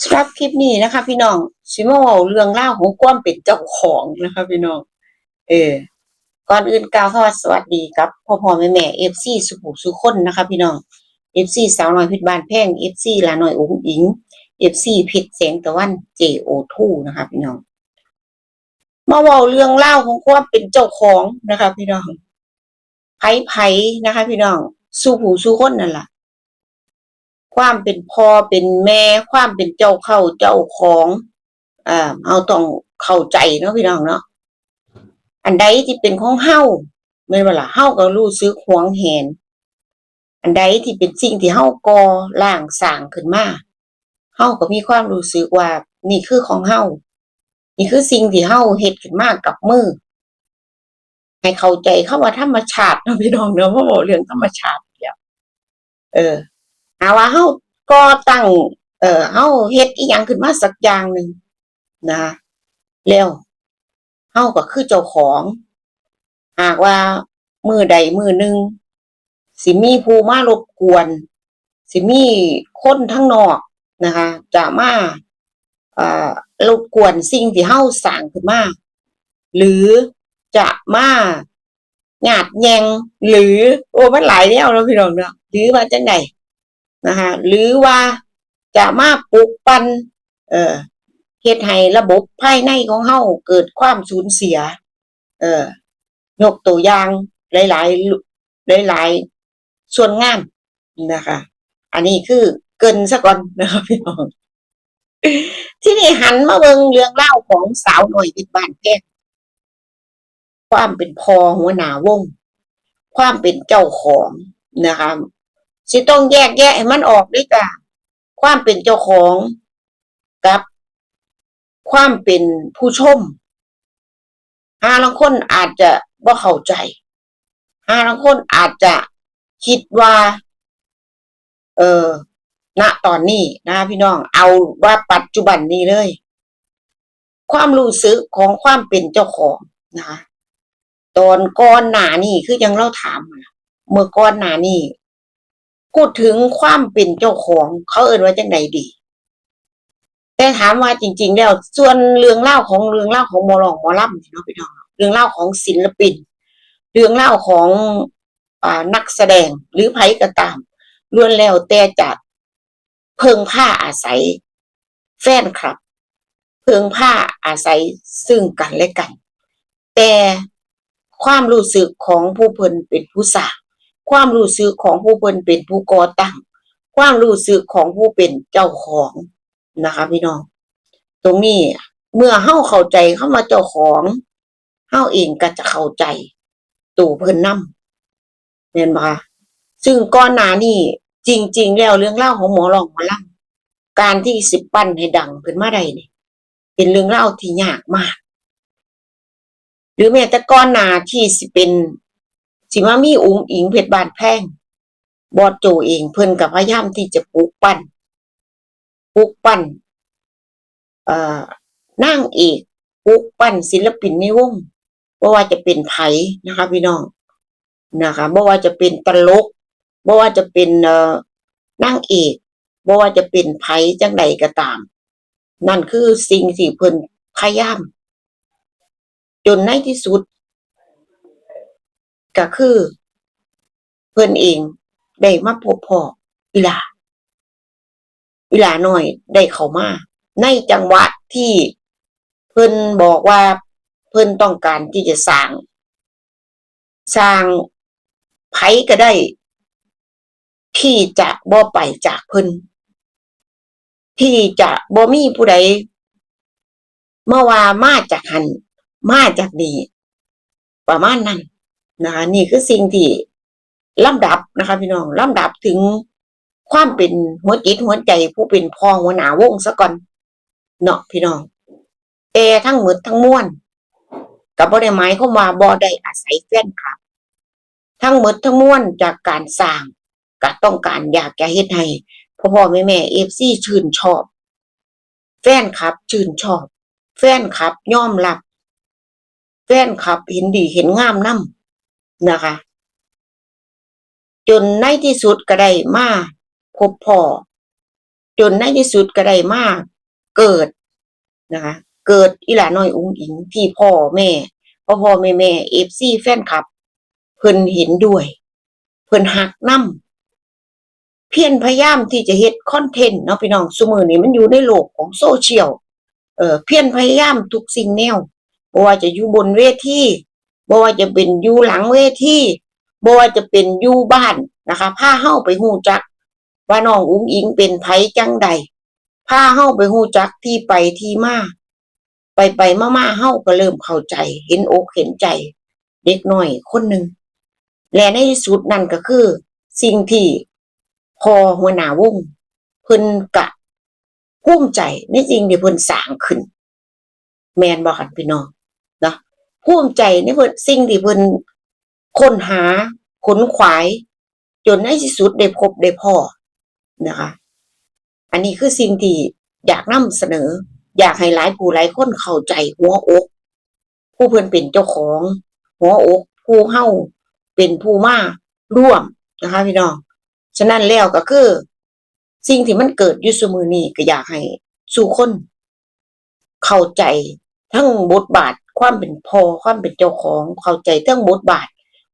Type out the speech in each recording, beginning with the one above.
สำหรับคลิปนี้นะคะ พี่น้องสิมาเว้าเรื่องราวของความเป็นเจ้าของนะคะ พี่น้อง เออ ก่อนอื่นกล่าวคำว่าสวัสดีครับพ่อพ่อแม่แม่ FC สุขุสุคนนะคะ พี่น้อง FC สาวน้อยพชรบ้านแพง FC ลาน้อยอุ้งอิง FC เพชรแสงตะวัน JO2 นะคะพี่น้อง มาเว้าเรื่องเล่าวของความเป็นเจ้าของนะคะ พี่น้องไผไผนะคะ พี่น้องสู้ผู้สู้คนนั่นแหละ ความเป็นพ่อเป็นแม่ความเป็นเจ้าเข้าเจ้าของอ่าเอาต้องเข้าใจเนาะพี่น้องเนาะอันใดที่เป็นของเฮาแม่นบ่ล่ะเฮาก็รู้สึกหวงแหน อันใดที่เป็นสิ่งที่เฮาก่อร่างสร้างขึ้นมาเฮาก็มีความรู้สึกว่า นี่คือของเฮานี่คือสิ่งที่เฮาเฮ็ดขึ้นมากับมือให้เข้าใจคำว่าธรรมชาติเนาะพี่น้องเนาะเพราะว่าเรื่องธรรมชาติเดียวเออ หาว่าเฮาก่อตั้ง เอ่อเฮาเฮ็ดอีหยังขึ้นมาสักอย่างหนึ่งนะแล้วเฮาก็คือเจ้าของ หากว่ามือใดมือหนึ่งสิมีผู้มารบกวน สิมีคนทั้งนอกนะคะ จะมาเอ่อรบกวนสิ่งที่เฮาสร้างขึ้นมาหรือจะมาหยาดแยงหรือโอ้มันหลายแนวแล้วพี่น้องเนาะหรือว่าจังได นะคะหรือว่าจะมาปลุกปันเอ่อเฮ็ดให้ระบบภายในของเฮาเกิดความสูญเสีย เอ่อยกตัวอย่างหลาย ๆ หลาย ๆ ส่วนงานนะคะ อันนี้คือเกินซะก่อนนะคะพี่น้องที่นี่หันมาเบิงเรื่องเล่าของสาวหน่อยติดบ้านแก้ความเป็นพอหัวหน้าวง ความเป็นเจ้าของนะคะ สิต้องแยกแยะให้มันออกด้วยจ้ะความเป็นเจ้าของกับ ความเป็นผู้ชมหาบางคนอาจจะบ่เข้าใจหาบางคนอาจจะคิดว่า เออณตอนนี้นะพี่น้อง เอาว่าปัจจุบันนี้เลย ความรู้สึกของความเป็นเจ้าของนะตอนก่อนหน้านี่คือยังเราถามเมื่อก่อนหน้านี่ พูดถึงความเป็นเจ้าของ เขาเอ่นว่าจังไดดี แต่ถามว่าจริง ๆ แล้ว ส่วนเรื่องเล่าของเรื่องเล่าของมอลองมอลำเนาะพี่น้องเรื่องเล่าของศิลปิน เรื่องเล่าของอนักแสดงหรือไผก็ตามล้วนแล้วแต่จะเพิงผ้าอาศัย แฟนคลับ เพิงผ้าอาศัยซึ่งกันและกัน แต่ความรู้สึกของผู้เพิ่นเป็นผู้สร้าง ความรู้สึกของผู้เพิ่นเป็นผู้ก่อตั้ง ความรู้สึกของผู้เป็นเจ้าของนะคะพี่น้อง ตรงนี้เมื่อเฮาเข้าใจเข้ามาเจ้าของเฮาเองก็จะเข้าใจตู่เพิ่นนํเห็นบ่คะซึ่งก่อนหนานี้จริง ๆ แล้วเรื่องเล่าของหมอรองหมอลำการที่สิบปั้นให้ดังขึ้นมาได้นี่ยเป็นเรื่องเล่าที่ยากมาก หรือแม้แต่ก่อนหนาที่สิเป็น สิมามีอุ๋งอิงเพชรบานแพงบอดโจเองเพิ่นกับพยายามที่จะปลูกปั้นปลูกปั้นเอ่อนางเอกปลูกปั้นศิลปินในวงบ่ว่าจะเป็นไผนะคะพี่น้องนะคะบ่ว่าจะเป็นตลกบ่ว่าจะเป็นเอ่อนางเอกบ่ว่าจะเป็นไผจังใดก็ตาม นั่นคือสิ่งที่เพิ่นพยายามจนในที่สุด ก็คือ เพิ่นเองได้มาพบพ่ออีหลาอีหลาหน้อยได้เข้ามา ในจังหวะที่เพิ่นบอกว่าเพิ่นต้องการที่จะสร้าง สร้างไผก็ได้ ที่จะบ่ไปจากเพิ่นที่จะบ่มีผู้ใดเมื่อว่ามาจากหันมาจากนี่ประมาณนั้น นะคะนี่คือสิ่งที่ลำดับนะคะพี่น้องลำดับถึงความเป็นหัวจิตหัวใจผู้เป็นพ่อหัวหน้าวงซะก่อนเนาะพี่น้องแต่ทั้งหมดทั้งมวลกับบ่ได้หมายความาบ่ได้อาศัยแฟนคลับ ทั้งหมดทั้งมวลจากการสร้างก็ต้องการอยากจะเฮ็ดให้พ่อพ่อแม่แม่เอฟซีชื่นชอบ แฟนคลับชื่นชอบ แฟนคลับย่อมรับ แฟนคลับเห็นดีเห็นงามนํ นะคะ จนในที่สุดก็ได้มาพบพ่อจนในที่สุดก็ได้มาเกิดนะคะ เกิดอีหลาน้อยอุ้งอิงที่พ่อแม่พ่อพ่อแม่แม่เอฟซีแฟนคลับ เพิ่นเห็นด้วย เพิ่นหักน้ำเพียรพยายามที่จะเฮ็ดคอนเทนต์เนาะพี่น้องซุมือนี้มันอยู่ในโลกของโซเชียลเออเพียรพยายามทุกสิ่งแนวบ่ว่าจะอยู่บนเวที บ่ว่าจะเป็นอยู่หลังเวทีบ่ว่าจะเป็นอยู่บ้านนะคะพาเฮาไปฮู้จัก ว่าน้องอุ้งอิงเป็นไผจังใดพาเฮาไปฮู้จักที่ไปที่มาไปไปมามาเฮาก็เริ่มเข้าใจ เห็นอกเห็นใจ เด็กหน้อยคนหนึ่งและในที่สุดนั่นก็คือ สิ่งที่พอหัวหน้าวงเพิ่นกะภูมิใจในสิ่งที่เพิ่นสร้างขึ้น แมนบ่คันพี่น้องน ภูมิใจในเพิ่นสิ่งที่เพิ่นค้นหาขนขวาย จนในที่สุดได้พบได้พ่อนะคะ อันนี้คือสิ่งที่อยากนำเสนอ อยากให้หลายผู้หลายคนเข้าใจหัวอก ผู้เพิ่นเป็นเจ้าของหัวอก ผู้เฮาเป็นผู้มาร่วมนะคะ พี่น้องฉะนั้นแล้วก็คือ สิ่งที่มันเกิดอยู่สมือนี้ก็อยากให้สู่คน เข้าใจ ทั้งบทบาทความเป็นพอความเป็นเจ้าของเข้าใจทั้งบทบาท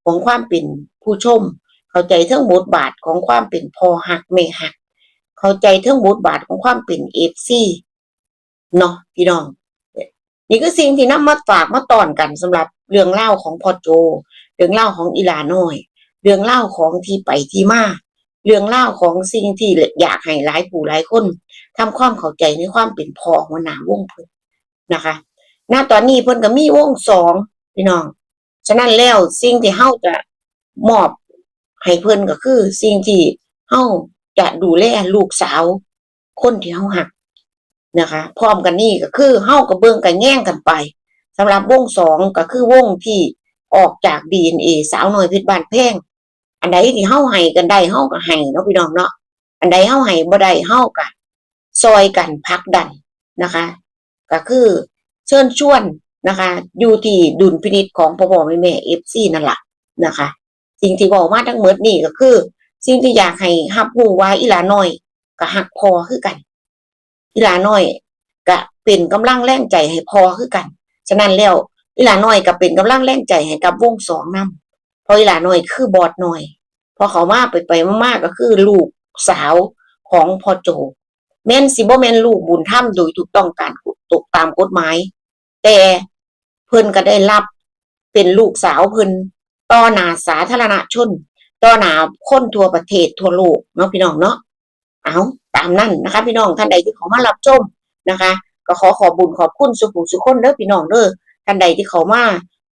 ของความเป็นผู้ชม เข้าใจทั้งบทบาทของความเป็นพอหักแม่หัก เข้าใจทั้งบทบาทของความเป็นเอฟซีเนาะพี่น้องนี่คือสิ่งที่นำมาฝากมาตอนกันสำหรับเรื่องเล่าของพอโจ เรื่องเล่าของอีลาน้อย เรื่องเล่าของที่ไปที่มา เรื่องเล่าของสิ่งที่อยากให้หลายผู้หลายคนทำความเข้าใจในความเป็นพอหัวหน้าวงเพิ่นนะคะ ณตอนนี้เพิ่นก็มีวงสองพี่น้อง ฉะนั้นแล้วสิ่งที่เฮาจะมอบให้เพิ่นก็คือ สิ่งที่เฮาจะดูแลลูกสาว คนที่เฮาหักนะคะ พร้อมกันนี่ก็คือเฮาก็เบิ่งกันแย่งกันไปสำหรับวงสองก็คือวงที่ออกจาก DNA สาวน้อยพชรบ้านแพงอันใดที่เฮาให้กันได้เฮาก็ให้เนาะพี่น้องเนาะอันใดเฮาให้บ่ได้เฮาก็ซอยกันผลักดันนะคะ ก็คือ เชิญชวนนะคะ อยู่ที่ดุลพินิจของพ่อพ่อแม่แม่ FC นั่นล่ะนะคะ สิ่งที่บอกมาทั้งหมดนี่ก็คือ สิ่งที่อยากให้ฮับรู้ว่าอีหลาน้อยก็หักพอคือกันอีหลาน้อยก็เป็นกำลังแรงใจให้พอคือกัน ฉะนั้นแล้วอีหลาน้อยก็เป็นกำลังแรงใจให้กับวงสองนำเพราะอีหลาน้อยคือบอดน้อยพอเขามาไปไปมากๆก็คือลูกสาวของพ่อโจแม่นสิบ่แม่นลูกบุญธรรมโดยถูกต้องการตกตามกฎหมาย แต่เพิ่นก็ได้รับเป็นลูกสาวเพิ่นต่อหน้าสาธารณชนต่อหน้าคนทั่วประเทศทั่วโลกเนาะพี่น้องเนาะเอาตามนั้นนะคะ พี่น้องท่านใดที่เขามารับชมนะคะ ก็ขอขอบุญขอบคุณสุขุสุขคนเด้อพี่น้องเด้อท่านใดที่เขามา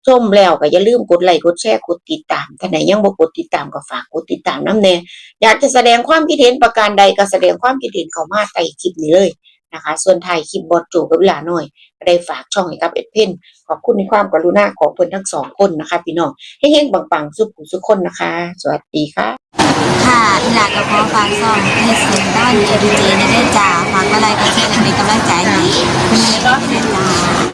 ชมแล้วก็อย่าลืมกดไลค์กดแชร์กดติดตามท่านใดยังบ่กดติดตามก็ฝากกดติดตามน้ำแน่อยากจะแสดงความคิดเห็นประการใดก็แสดงความคิดเห็นเข้ามาใต้คลิปนี้เลย นะคะ ส่วนไทยคลิปบอดจูกับเวลาหน่อยได้ฝากช่องให้กับเอ็ดเพนขอบคุณในความกรุณาของเพิ่นทั้งสองคนนะคะ พี่น้องให้เฮงปังๆสุขผู้สุขคนนะคะ สวัสดีค่ะ ค่ะอีหลากกับพ่อฝากซ่องเฮดเซนด้านเอดีเจในเด้อจ้าฝากอะไรก็แชร์และเป็นกำลังใจให้คุณแม่ก็เป็นจ่า